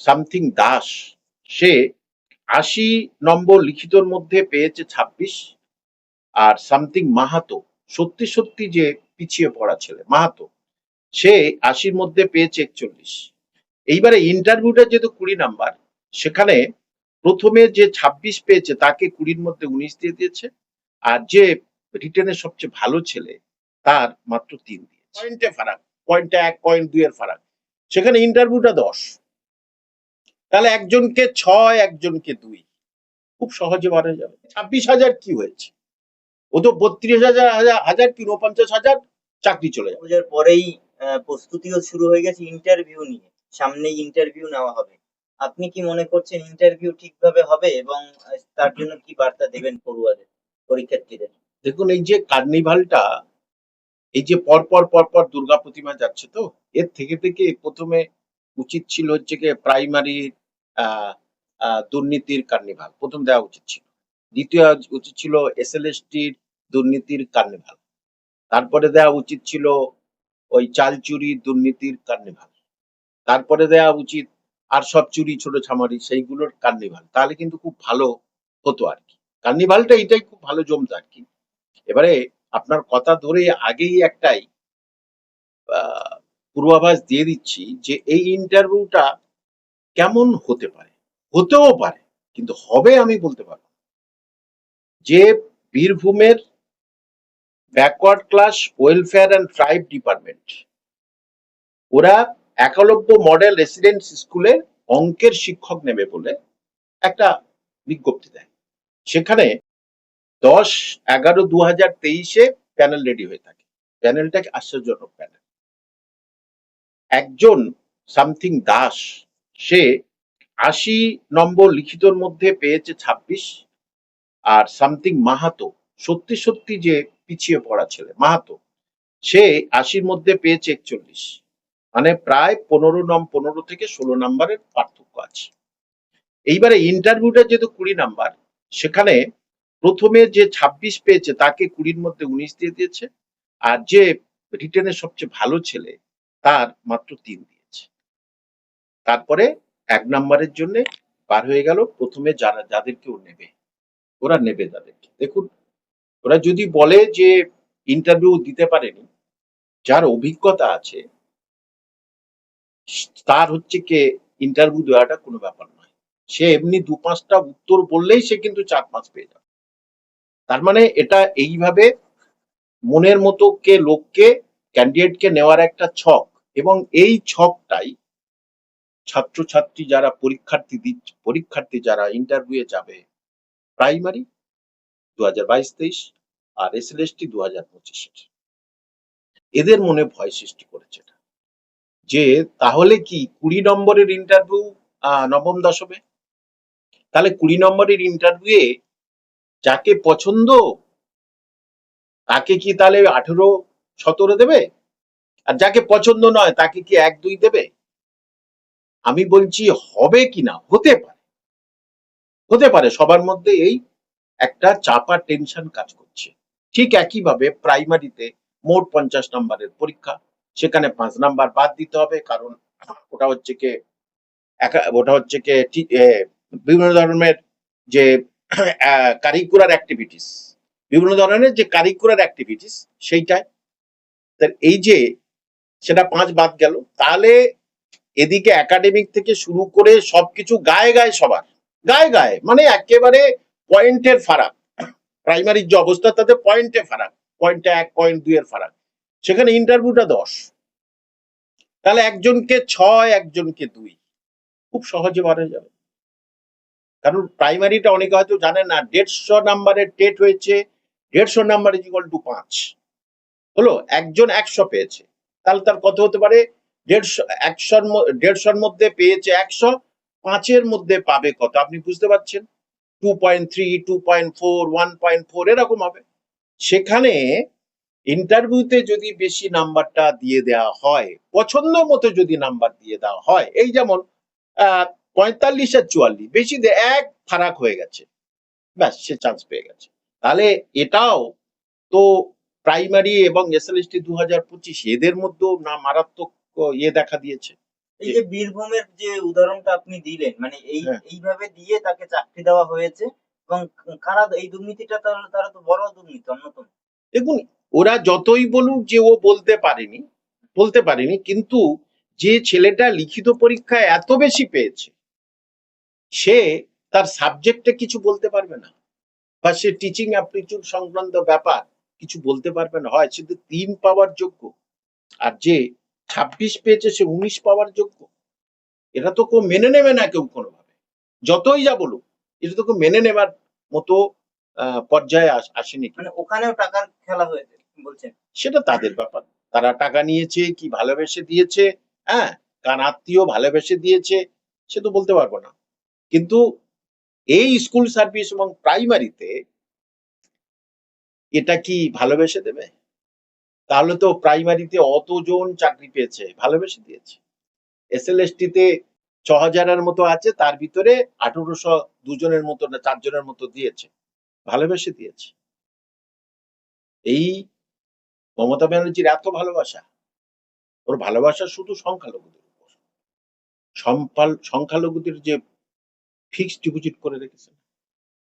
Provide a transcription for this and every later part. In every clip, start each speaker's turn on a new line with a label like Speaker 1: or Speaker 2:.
Speaker 1: Something Das সে আশি নম্বর লিখিতর মধ্যে পেয়েছে ছাব্বিশ, আর সামথিং মাহাতো। সত্যি সত্যি যে পিছিয়ে পড়া ছেলে, মাহাতো। সে আশির মধ্যে পেয়েছে একচল্লিশ। এইবারে ইন্টারভিউটা যেহেতু কুড়ি নাম্বার, সেখানে প্রথমে যে ছাব্বিশ পেয়েছে, তাকে কুড়ির মধ্যে উনিশ দিয়ে দিয়েছে, আর যে রিটেনের সবচেয়ে ভালো ছেলে, তার মাত্র তিন দিয়েছে। পয়েন্টে ফারাক পয়েন্টে এক পয়েন্ট দুই এর ফারাক। সেখানে ইন্টারভিউটা দশ। তাহলে একজনকে ছয় একজনকে দুই। খুব সহজে বাড়া যাবে। ছাব্বিশ হাজার কি হয়েছে? ও তো বত্রিশ হাজার হাজার কি? উনপঞ্চাশ হাজার চাকরি চলে যাবে।
Speaker 2: পূজার পরেই প্রস্তুতিও শুরু হয়ে গেছে ইন্টারভিউ নিয়ে। সামনেই ইন্টারভিউ নেওয়া হবে। আপনি কি মনে করছেন ইন্টারভিউ ঠিকভাবে হবে এবং তার জন্য কি বার্তা দেবেন পড়ুয়াদের পরীক্ষার্থীদের?
Speaker 1: দেখুন এই যে কার্নিভালটা এই যে পরপর পরপর দুর্গা প্রতিমা যাচ্ছে তো এর থেকে থেকে প্রথমে উচিত ছিল হচ্ছে কি প্রাইমারি দুর্নীতির কার্নিভাল। প্রথম দেওয়া উচিত ছিল। দ্বিতীয় উচিত ছিল এসএলএসটির দুর্নীতির কার্নিভাল। তারপরে দেওয়া উচিত ছিল ওই চাল চুরি দুর্নীতির কার্নিভাল। তারপরে দেওয়া উচিত আর সব চুরি, ছোট ছামারি, সেইগুলোর কার্নিভাল। তাহলে কিন্তু খুব ভালো হতো আর কি। কার্নিভালটা এটাই খুব ভালো জমতো আর কি। এবারে আপনার কথা ধরে আগেই একটাই পূর্বাভাস দিয়ে দিচ্ছি যে এই ইন্টারভিউটা কেমন হতে পারে? হতেও পারে, কিন্তু হবে আমি বলতে পারব যে বীরভূমের backward class welfare and tribe department ওরা একলব্য মডেল রেসিডেন্স স্কুলে অঙ্কের শিক্ষক নেবে বলে একটা বিজ্ঞপ্তি দেয়। সেখানে দশ এগারো দু হাজার তেইশে প্যানেল রেডি হয়ে থাকে। প্যানেলটা আশ্চর্যজনক প্যানেল একজন সামথিং দাস সে আশি নম্বর লিখিতর মধ্যে পেয়েছে ছাব্বিশ আর সামথিং মাহাতো। সত্যি সত্যি যে পিছিয়ে পড়া ছেলে, মাহাতো। সে আশির মধ্যে পেয়েছে একচল্লিশ। মানে প্রায় পনেরো নম, পনেরো থেকে ষোলো নাম্বারের পার্থক্য আছে। এইবারে ইন্টারভিউটা যেহেতু কুড়ি নাম্বার, সেখানে প্রথমে যে ছাব্বিশ পেয়েছে, তাকে কুড়ির মধ্যে উনিশ দিয়ে দিয়েছে। আর যে রিটেনের সবচেয়ে ভালো ছেলে, তার মাত্র তিন তারপরে এক নাম্বারের জন্য পার হয়ে গেল, প্রথমে যারা, যাদেরকে ও নেবে, ওরা নেবে তাদেরকে। দেখুন, ওরা যদি বলে যে ইন্টারভিউ দিতে পারেনি, যার অভিজ্ঞতা আছে, তার হচ্ছে কে ইন্টারভিউ দেওয়াটা কোনো ব্যাপার নয়। সে এমনি দু পাঁচটা উত্তর বললেই সে কিন্তু চার পাঁচ পেয়ে যাবে। তার মানে এটা এইভাবে মনের মতো কে লোককে ক্যান্ডিডেটকে নেওয়ার একটা ছক এবং এই ছকটাই ছাত্রছাত্রী যারা পরীক্ষার্থী দিচ্ছে পরীক্ষার্থী যারা ইন্টারভিউয়ে যাবে প্রাইমারি দু হাজার বাইশ তেইশ আর এস এল এসএলএসটি দু হাজার পঁচিশের এদের মনে ভয় সৃষ্টি করেছে। যে তাহলে কি কুড়ি নম্বরের ইন্টারভিউ নবম দশমে? তাহলে কুড়ি নম্বরের ইন্টারভিউয়ে যাকে পছন্দ, তাকে কি তাহলে আঠেরো, সতেরো দেবে? আর যাকে পছন্দ নয়, তাকে কি এক, দুই দেবে? আমি বলছি, হবে কি না হতে পারে। হতে পারে, সবার মধ্যে এই একটা চাপা টেনশন কাজ করছে। ঠিক একইভাবে প্রাইমারিতে মোট পঞ্চাশ নম্বরের পরীক্ষা, সেখানে পাঁচ নাম্বার বাদ দিতে হবে, কারণ ওটা হচ্ছে কে ওটা হচ্ছে কে বিভিন্ন ধরনের যে কারিকুলার অ্যাক্টিভিটিস বিভিন্ন ধরনের যে কারিকুলার অ্যাক্টিভিটিস সেইটায় তার এই যে, সেটা পাঁচ বাদ গেল, তাহলে এদিকে একাডেমিক থেকে শুরু করে সবকিছু গায়ে গায়ে সবার, গায়ে গায়ে মানে একেবারে পয়েন্টের ফারাক। প্রাইমারির যে অবস্থা, তাতে পয়েন্টে ফারাক পয়েন্টে এক পয়েন্ট দুই এর ফারাক। সেখানে ইন্টারভিউটা দশ। তাহলে একজনকে ছয়, একজনকে দুই। খুব সহজে বাড়া যাবে। কারণ প্রাইমারিটা অনেকে হয়তো জানে না, দেড়শো নাম্বারের টেট হয়েছে, দেড়শো নাম্বার ইজ টু পাঁচ। হলো, একজন একশো পেয়েছে। তাহলে তার কত হতে পারে? দেড়শো, একশোর দেড়শোর মধ্যে পেয়েছে একশো, পাঁচের মধ্যে পাবে কত? আপনি বুঝতে পারছেন? Two point three, two point four, one point four এরকম হবে। সেখানে ইন্টারভিউতে যদি বেশি নাম্বারটা দিয়ে দেওয়া হয়, পছন্দ মতো যদি নাম্বার দিয়ে দেওয়া হয়, এই যেমন পঁয়তাল্লিশ আর চুয়াল্লিশ, বেশি এক ফারাক হয়ে গেছে। ব্যাস, সে চান্স পেয়ে গেছে। তাহলে এটাও তো প্রাইমারি এবং এসএলএসটি দু হাজার পঁচিশ, এদের মধ্যেও না মারাত্মক ইয়ে দেখা দিয়েছে।
Speaker 2: এই যে বীরভূমের যে উদাহরণটা আপনি দিলেন মানে এই
Speaker 1: হ্যাঁ।
Speaker 2: এইভাবে দিয়ে তাকে চাকরি দেওয়া হয়েছে এবং কারা এই দুর্নীতিটা তাহলে তারা তো বড় দুর্নীতি অন্যতম।
Speaker 1: দেখুন ওরা যতই বলুক যে ও বলতে পারেনি বলতে পারেনি কিন্তু যে ছেলেটা লিখিত পরীক্ষায় এত বেশি পেয়েছে সে তার সাবজেক্টে কিছু বলতে পারবে না। বা সে টিচিং অ্যাপ্টিটিউড সংক্রান্ত ব্যাপার কিছু বলতে পারবে না। হয় শুধু তিন পাওয়ার যোগ্য। আর যে ছাব্বিশ পেয়েছে সে উনিশ পাওয়ার যোগ্য। এটা তো কেউ মেনে নেবে না কেউ কোনোভাবে। যতই যা বলুক এটা তো কেউ মেনে নেবার মতো পর্যায়ে আসেনি।
Speaker 2: মানে ওখানেও টাকার খেলা হয়েছে বলছেন।
Speaker 1: সেটা তাদের ব্যাপার। তারা টাকা নিয়েছে কি ভালোবেসে দিয়েছে হ্যাঁ? কার আত্মীয় ভালোবেসে দিয়েছে সে তো বলতে পারব না। কিন্তু এই স্কুল সার্ভিস এবং প্রাইমারিতে এটা কি ভালোবেসে দেবে? তাহলে তো প্রাইমারিতে অতজন চাকরি পেয়েছে, ভালোবেসে দিয়েছে। এস এল তে ছ হাজারের মতো আছে, তার ভিতরে আঠারোশো দুজনের মতো না, চারজনের মতো দিয়েছে, ভালোবেসে দিয়েছে। এই মমতা ব্যানার্জির এত ভালোবাসা, ওর ভালোবাসা শুধু সংখ্যালঘুদের উপর। সংখ্যালঘুদের যে ফিক্সড ডিপোজিট করে রেখেছেন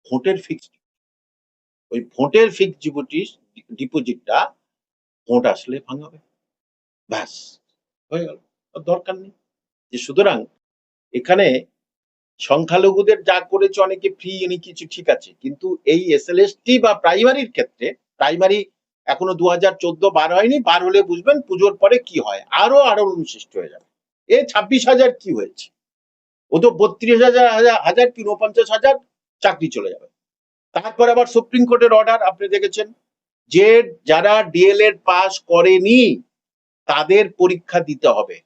Speaker 1: ভোটের ফিক্সড ওই ভোটের ফিক্সড ডিপোজিট ডিপোজিটটা ভোট আসলে ভাঙাবে। ব্যাস, হয়ে গেল। দরকার নেই। যে সুতরাং এখানে সংখ্যালঘুদের যা করেছে, অনেকে ফ্রি এনে কিছু ঠিক আছে। কিন্তু এই এস এসএলএসটি বা প্রাইমারির ক্ষেত্রে প্রাইমারি এখনও দু হাজার চোদ্দ বার হয়নি, বার হলে বুঝবেন পুজোর পরে কি হয়। আরও আরও সৃষ্টি হয়ে যাবে। এ ছাব্বিশ হাজার কি হয়েছে? ও তো বত্রিশ হাজার হাজার কি উনপঞ্চাশ হাজার চাকরি চলে যাবে। তারপর আবার সুপ্রিম কোর্টের অর্ডার আপনি দেখেছেন। যে যারা ডিএলএড পাস করেনি, তাদের পরীক্ষা দিতে হবে।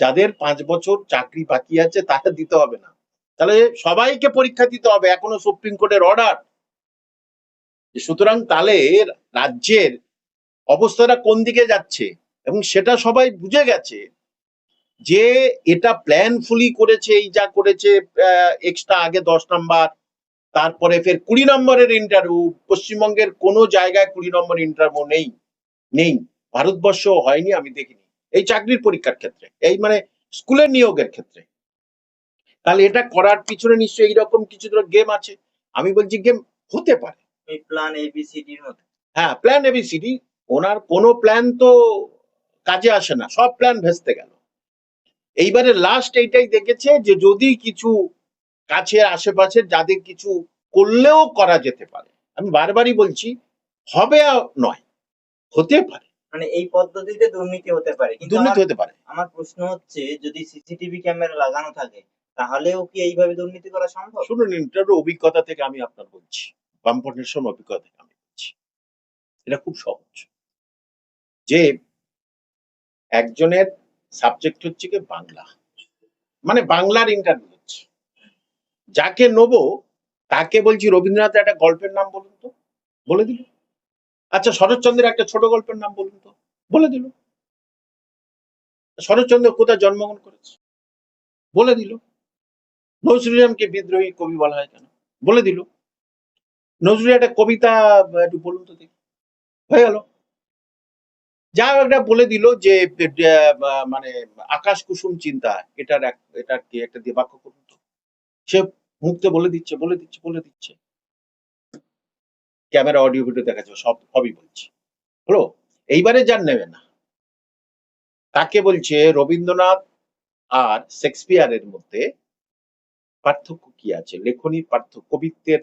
Speaker 1: যাদের পাঁচ বছর চাকরি বাকি আছে তারা দিতে হবে না। তাহলে সবাইকে পরীক্ষা দিতে হবে, এখনও সুপ্রিম কোর্টের অর্ডার সুতরাং তাহলে রাজ্যের অবস্থাটা কোন দিকে যাচ্ছে? এবং সেটা সবাই বুঝে গেছে যে এটা প্ল্যানফুলি করেছে, এই যা করেছে এক্সট্রা আগে দশ নাম্বার তারপরে ফের কুড়ি নম্বরের ইন্টারভিউ পশ্চিমবঙ্গের কোনো জায়গায় কুড়ি নম্বর ইন্টারভিউ নেই নেই। ভারতবর্ষ হয়নি আমি দেখিনি। এই চাকরির পরীক্ষার ক্ষেত্রে এই মানে স্কুলের নিয়োগের ক্ষেত্রে। তাহলে এটা করার পিছনে নিশ্চয়ই এইরকম কিছু গেম আছে। আমি বলছি গেম হতে পারে।
Speaker 2: এই প্ল্যান এবিসিডির মতো
Speaker 1: হ্যাঁ প্ল্যান এবিসিডি ওনার কোনো প্ল্যান তো কাজে আসে না সব প্ল্যান ভেস্তে গেল। এইবারে লাস্ট এইটাই দেখেছে যে যদি কিছু কাছে আশেপাশে যাদের কিছু করলেও করা যেতে পারে। আমি বারবারই বলছি হবে নয় হতে পারে।
Speaker 2: মানে এই পদ্ধতিতে দুর্নীতি হতে পারে। কিন্তু
Speaker 1: দুর্নীতি হতে পারে।
Speaker 2: আমার প্রশ্ন হচ্ছে যদি সিসিটিভি ক্যামেরা লাগানো থাকে তাহলেও কি এইভাবে দুর্নীতি করা সম্ভব?
Speaker 1: শুনুন ইন্টারভিউ অভিজ্ঞতা থেকে আমি আপনার বলছি বামপন্থের সময় অভিজ্ঞতা থেকে আমি বলছি। এটা খুব সহজ। যে একজনের সাবজেক্ট হচ্ছে কি বাংলা। মানে বাংলার ইন্টারভিউ যাকে নেব, তাকে বলছি রবীন্দ্রনাথের একটা গল্পের নাম বলুন তো। বলে দিল। আচ্ছা শরৎচন্দ্রের একটা ছোট গল্পের নাম বলুন তো। বলে দিল। শরৎচন্দ্র কোথায় জন্মগ্রহণ করেছে? বলে দিল। নজরুল ইসলামকে বিদ্রোহী কবি বলা হয় কেন? বলে দিল। নজরুল একটা কবিতা, একটু বলুন তো দেখি। হয়ে গেল। যা একটা বলে দিল যে মানে আকাশ কুসুম চিন্তা, এটার এক, এটার কি একটা দিয়ে বাক্য করুন তো সে মুক্তে বলে দিচ্ছে বলে দিচ্ছে বলে দিচ্ছে। ক্যামেরা, অডিও, ভিডিও দেখা যাবে সব, সবই বলছে। হলো? এইবারে যার নেবে না। তাকে বলছে রবীন্দ্রনাথ আর শেক্সপিয়ারের মধ্যে পার্থক্য কি আছে? লেখনির পার্থক্য, কবিত্বের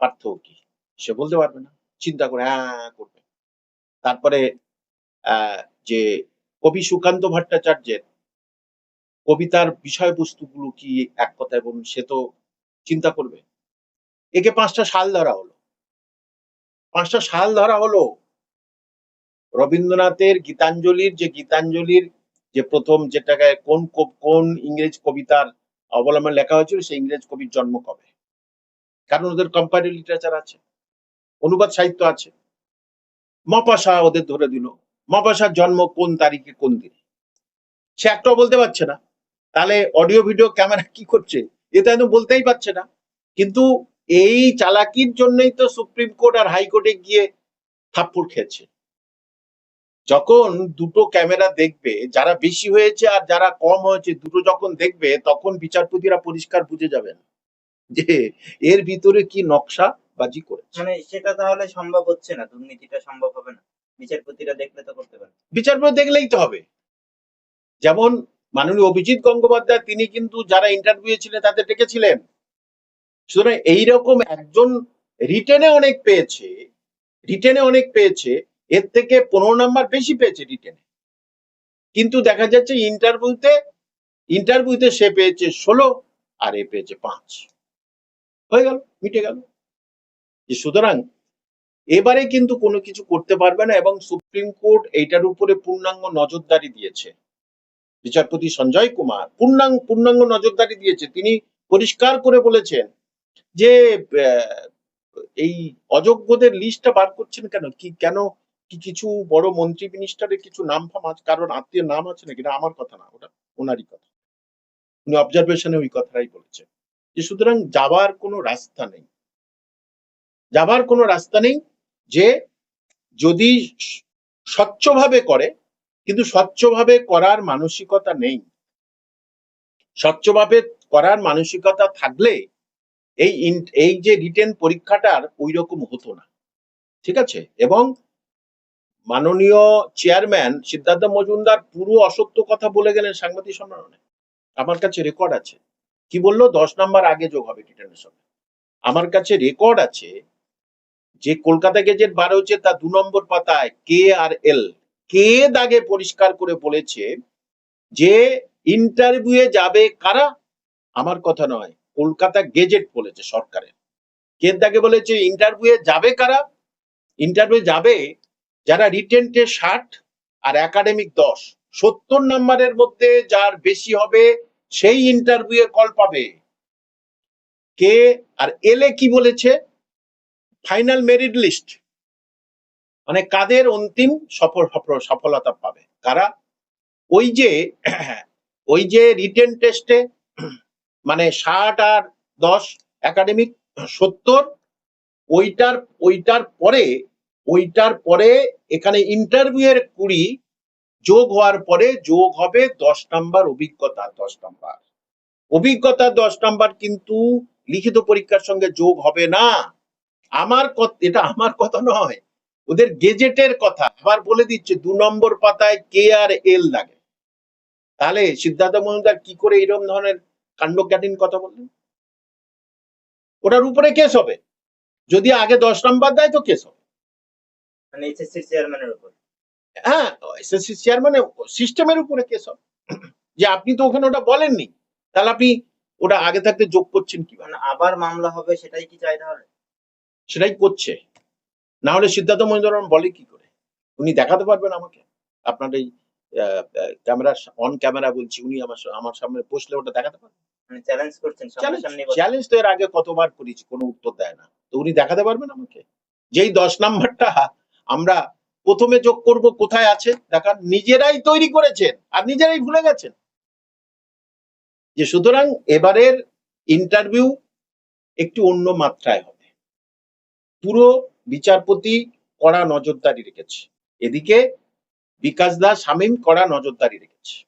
Speaker 1: পার্থক্য কি? সে বলতে পারবে না। চিন্তা করে হ্যাঁ করবে। তারপরে যে কবি সুকান্ত ভট্টাচার্যের কবিতার বিষয়বস্তুগুলো কি এক কথায় বলুন, সে তো চিন্তা করবে। একে পাঁচটা সাল ধরা হলো। পাঁচটা সাল ধরা হলো রবীন্দ্রনাথের গীতাঞ্জলির, যে গীতাঞ্জলির যে প্রথম যেটাকে কোন কোন ইংরেজ কবিতার অবলম্বনে লেখা হয়েছিল, সেই ইংরেজ কবির জন্ম কবে? কারণ ওদের কম্পারেটিভ লিটারেচার আছে, অনুবাদ সাহিত্য আছে। মপাসা ওদের ধরে দিল। মপাশার জন্ম কোন তারিখে, কোন দিনে? সে একটাও বলতে পারছে না। তাহলে অডিও ভিডিও ক্যামেরা কি করছে? এটা তো বলতেই পারছে না। কিন্তু এই চালাকির জন্যই তো সুপ্রিম কোর্ট আর হাইকোর্টে গিয়ে থাপ্পড় খেয়েছে। যখন দুটো ক্যামেরা দেখবে যারা বেশি হয়েছে আর যারা কম হয়েছে দুটো যখন দেখবে তখন বিচারপতিরা পরিষ্কার বুঝে যাবেন যে এর ভিতরে কি নকশা বাজি করেছে।
Speaker 2: মানে সেটা তাহলে সম্ভব হচ্ছে না দুর্নীতিটা সম্ভব হবে না। বিচারপতিরা দেখলে তো করতে পারে
Speaker 1: বিচারপতি দেখলেই তো হবে। যেমন মাননীয় অভিজিৎ গঙ্গোপাধ্যায়, তিনি কিন্তু যারা ইন্টারভিউ ছিলেন, তাদের ডেকেছিলেন। সুতরাং এইরকম একজন রিটেনে অনেক পেয়েছে রিটেনে অনেক পেয়েছে, এর থেকে পনেরো নাম্বার বেশি পেয়েছে রিটেনে কিন্তু দেখা যাচ্ছে ইন্টারভিউতে ইন্টারভিউতে সে পেয়েছে ষোলো, আর এ পেয়েছে পাঁচ। হয়ে গেল, মিটে গেল। যে সুতরাং এবারে কিন্তু কোনো কিছু করতে পারবে না এবং সুপ্রিম কোর্ট এইটার উপরে পূর্ণাঙ্গ নজরদারি দিয়েছে। বিচারপতি সঞ্জয় কুমার পূর্ণাঙ্গ পূর্ণাঙ্গ নজরদারি দিয়েছে। তিনি পরিষ্কার করে বলেছেন যে এই অযোগ্যদের লিস্টটা বার করছেন কেন? কি কেন কি কিছু বড় মন্ত্রী মিনিস্টারের কিছু নাম ফাম আছে? কারণ আত্মীয় নাম আছে নাকি? না আমার কথা না, ওটা ওনারই কথা। উনি অবজারভেশনে ওই কথাটাই বলেছেন যে, সুতরাং যাবার কোনো রাস্তা নেই। যাবার কোনো রাস্তা নেই যে, যদি স্বচ্ছভাবে করে কিন্তু স্বচ্ছভাবে করার মানসিকতা নেই। স্বচ্ছভাবে করার মানসিকতা থাকলে এই এই যে রিটেন পরীক্ষাটার ওই রকম হতো না। ঠিক আছে? এবং মাননীয় চেয়ারম্যান সিদ্ধার্থ মজুমদার পুরো অসত্য কথা বলে গেলেন সাংবাদিক সম্মেলনে। আমার কাছে রেকর্ড আছে। কি বলল? দশ নাম্বার আগে যোগ হবে রিটেনের সঙ্গে। আমার কাছে রেকর্ড আছে যে কলকাতা গেজেট বার হচ্ছে তার দু নম্বর পাতায় কে আর এল। কে দাগে পরিষ্কার করে বলেছে যে ইন্টারভিউয়ে যাবে কারা? আমার কথা নয়, কলকাতা গেজেট বলেছে সরকারের। কে দাগে বলেছে ইন্টারভিউয়ে যাবে কারা? ইন্টারভিউ যাবে যারা রিটেন্টে ষাট আর একাডেমিক দশ। সত্তর নাম্বারের মধ্যে যার বেশি হবে, সেই ইন্টারভিউয়ে কল পাবে। কে আর এলে কি বলেছে? ফাইনাল মেরিট লিস্ট মানে কাদের অন্তিম সফল, সফল- সফলতা পাবে? কারা? ওই যে ওই যে রিটেন টেস্টে মানে ষাট আর দশ একাডেমিক সত্তর, ওইটার ওইটার পরে ওইটার পরে এখানে ইন্টারভিউ এর কুড়ি যোগ হওয়ার পরে যোগ হবে দশ নাম্বার অভিজ্ঞতা, দশ নাম্বার। অভিজ্ঞতা দশ নাম্বার কিন্তু লিখিত পরীক্ষার সঙ্গে যোগ হবে না। আমার এটা আমার কথা নয়। ওদের গেজেটের কথা। আবার বলে দিচ্ছে দু নম্বর পাতায় কে আর এল লাগে। তাহলে সিদ্ধার্থ মজুমদার কি করে এরকম ধরনের কাণ্ডজ্ঞানীন কথা বললেন? ওটার উপরে কেস হবে। যদি আগে দশ নম্বর দেয় তো কেস হবে।
Speaker 2: মানে এসএসসি চেয়ারম্যানের উপর।
Speaker 1: হ্যাঁ এসএসসি চেয়ারম্যানের সিস্টেমের উপরে কেস হবে। যে আপনি তো ওখানে ওটা বলেননি তাহলে আপনি ওটা আগে থাকতে যোগ করছেন কি
Speaker 2: মানে আবার মামলা হবে সেটাই কি চাই তাহলে
Speaker 1: সেটাই করছে। না হলে সিদ্ধার্থ মহিন্দ্রন বলে কি করে? উনি দেখাতে পারবেন আমাকে। আপনার এই ক্যামেরা অন ক্যামেরা বলছি উনি আমার আমার সামনে বসলে ওটা দেখাতে পারবেন?
Speaker 2: মানে চ্যালেঞ্জ করছেন
Speaker 1: চ্যালেঞ্জ তো এর আগে কতবার করেছি কোনো উত্তর দেয় না। তো উনি দেখাতে পারবেন আমাকে? যেই দশ নাম্বারটা আমরা প্রথমে যোগ করব কোথায় আছে দেখান। নিজেরাই তৈরি করেছেন আর নিজেরাই ভুলে গেছেন। যে সুতরাং এবারের ইন্টারভিউ একটু অন্য মাত্রায় হবে। পুরো বিচারপতি কড়া নজরদারি রেখেছে। এদিকে বিকাশ দা শামীম কড়া নজরদারি রেখেছে।